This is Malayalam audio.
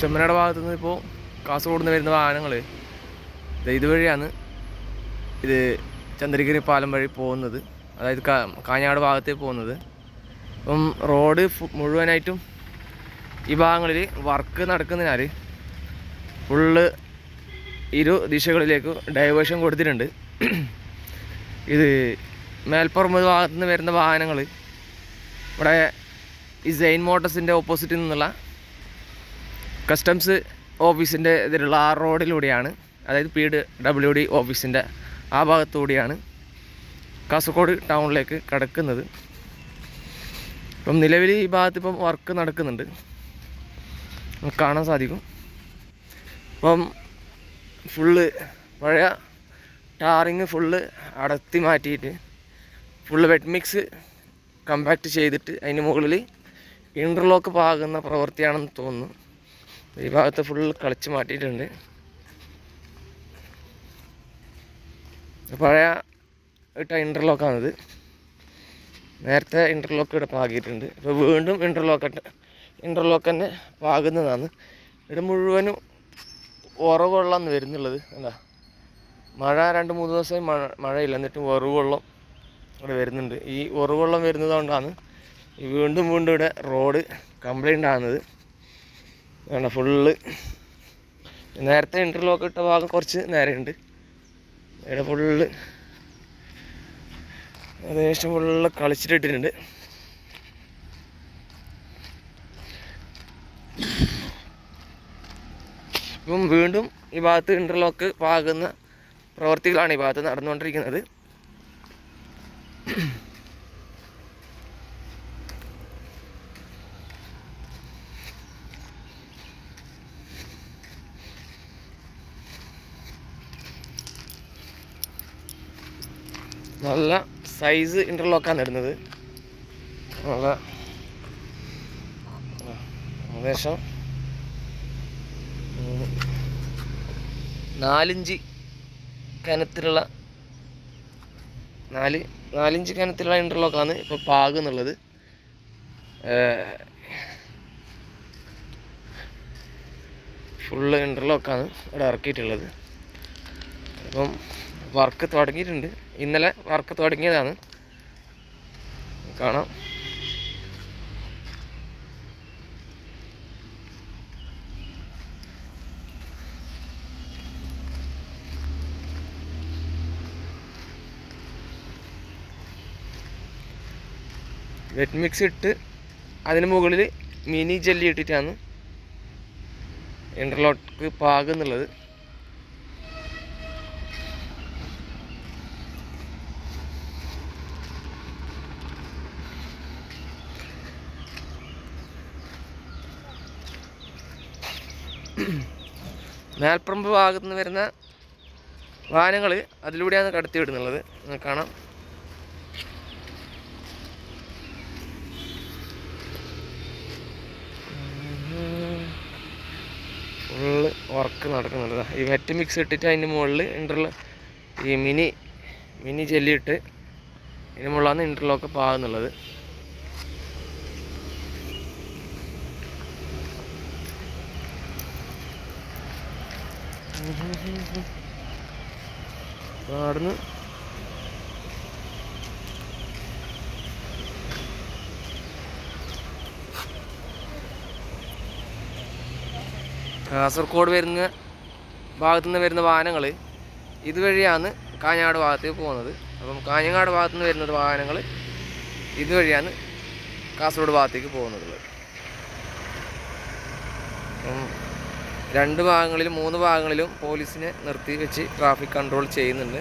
ചെമ്മനയുടെ ഭാഗത്തു നിന്ന് ഇപ്പോൾ കാസർഗോഡ് നിന്ന് വരുന്ന വാഹനങ്ങൾ ഇതുവഴിയാണ് ഇത് ചന്ദ്രഗിരി പാലം വഴി പോകുന്നത്. അതായത് കാ- കാഞ്ഞങ്ങാട് ഭാഗത്തേക്ക് പോകുന്നത്. അപ്പം റോഡ് മുഴുവനായിട്ടും ഈ ഭാഗങ്ങളിൽ വർക്ക് നടക്കുന്നതിനാൽ ഫുള്ള് ഇരു ദിശകളിലേക്ക് ഡൈവേഷൻ കൊടുത്തിട്ടുണ്ട്. ഇത് മേൽപ്പുറം ഭാഗത്തുനിന്ന് വരുന്ന വാഹനങ്ങൾ ഇവിടെ ഈ സെയിൻ മോട്ടോഴ്സിന്റെ ഓപ്പോസിറ്റിൽ നിന്നുള്ള കസ്റ്റംസ് ഓഫീസിന്റെ ഇതിലുള്ള ആ റോഡിലൂടെയാണ് അതായത് പി ഡബ്ല്യു ഡി ഓഫീസിന്റെ ആ ഭാഗത്തൂടെയാണ് കാസർഗോഡ് ടൗണിലേക്ക് കടക്കുന്നത്. ഇപ്പം നിലവിൽ ഈ ഭാഗത്ത് ഇപ്പം വർക്ക് നടക്കുന്നുണ്ട്. നമുക്ക് കാണാൻ സാധിക്കും. ഇപ്പം ഫുള്ള് പഴയ ടാറിങ് ഫുള്ള് അടത്തി മാറ്റിയിട്ട് ഫുള്ള് വെറ്റ് മിക്സ് കമ്പാക്റ്റ് ചെയ്തിട്ട് അതിന് മുകളിൽ ഇന്റർലോക്ക് പാകുന്ന പ്രവൃത്തിയാണെന്ന് തോന്നുന്നു. ഈ ഭാഗത്ത് ഫുൾ കളിച്ച് മാറ്റിയിട്ടുണ്ട്. പഴയ ഇട്ട ഇന്റർലോക്കാണിത് നേരത്തെ ഇന്റർലോക്ക് ഇവിടെ പാകിയിട്ടുണ്ട്. ഇപ്പോൾ വീണ്ടും ഇന്റർലോക്ക് ഇന്റർലോക്ക് തന്നെ പാകുന്നതാണ്. ഇവിടെ മുഴുവനും ഉറവുള്ളാന്ന് വരുന്നുള്ളത്. അല്ല മഴ രണ്ട് മൂന്ന് ദിവസമായി മഴ മഴയില്ല. എന്നിട്ടും ഉറവുള്ളം ഇവിടെ വരുന്നുണ്ട്. ഈ ഉറവുള്ളം വരുന്നത് കൊണ്ടാണ് വീണ്ടും വീണ്ടും ഇവിടെ റോഡ് കംപ്ലൈന്റ് ആകുന്നത് വേണ്ട ഫുള്ള് നേരത്തെ ഇന്റർലോക്ക് ഇട്ട ഭാഗം കുറച്ച് നേരെയുണ്ട്. ഇവിടെ ഫുള്ള് ഏകദേശം ഫുള്ള് കളിച്ചിട്ടിട്ടുണ്ട് ഇപ്പം വീണ്ടും ഈ ഭാഗത്ത് ഇന്റർലോക്ക് പാകുന്ന പ്രവർത്തികളാണ് ഈ ഭാഗത്ത് നടന്നുകൊണ്ടിരിക്കുന്നത്. നല്ല സൈസ് ഇന്റർലോക്കാണ് ഇടുന്നത്. നല്ല ഏകദേശം നാലിഞ്ച് കനത്തിലുള്ള നാല് നാലിഞ്ച് കനത്തിലുള്ള ഇന്റർലോക്കാണ് ഇപ്പോൾ പാകുന്നുള്ളത് ഫുള്ള് ഇന്റർലോക്കാണ് ഇവിടെ ഇറക്കിയിട്ടുള്ളത്. അപ്പം വർക്ക് തുടങ്ങിയിട്ടുണ്ട്. ഇന്നലെ വർക്ക് തുടങ്ങിയതാണ്. കാണാം. വെറ്റ് മിക്സ് ഇട്ട് അതിന് മുകളിൽ മിനി ജെല്ലി ഇട്ടിട്ടാണ് ഇന്റർലോക്ക് പാകുന്നുള്ളത് മേൽപ്പറമ്പ് ഭാഗത്തു നിന്ന് വരുന്ന വാഹനങ്ങൾ അതിലൂടെയാണ് കടത്തി വിടുന്നുള്ളത് നിങ്ങൾക്ക് കാണാം. ഫുള്ള് വർക്ക് നടക്കുന്നുണ്ട് ഈ വെറ്റ് മിക്സ് ഇട്ടിട്ട് അതിന്റെ മുകളിൽ ഇന്റർലോ ഈ മിനി മിനി ജെല്ലിയിട്ട് ഇതിന് മുകളിലാണ് ഇന്റർലോക്ക് പാകുന്നുള്ളത്. അവിടുന്ന് കാസർഗോഡ് വരുന്ന ഭാഗത്തു നിന്ന് വരുന്ന വാഹനങ്ങൾ ഇതുവഴിയാണ് കാഞ്ഞങ്ങാട് ഭാഗത്തേക്ക് പോകുന്നത്. അപ്പം കാഞ്ഞങ്ങാട് ഭാഗത്തു നിന്ന് വരുന്ന വാഹനങ്ങൾ ഇതുവഴിയാണ് കാസർഗോഡ് ഭാഗത്തേക്ക് പോകുന്നത്. അപ്പം രണ്ട് ഭാഗങ്ങളിലും മൂന്ന് ഭാഗങ്ങളിലും പോലീസിനെ നിർത്തി വെച്ച് ട്രാഫിക് കൺട്രോൾ ചെയ്യുന്നുണ്ട്.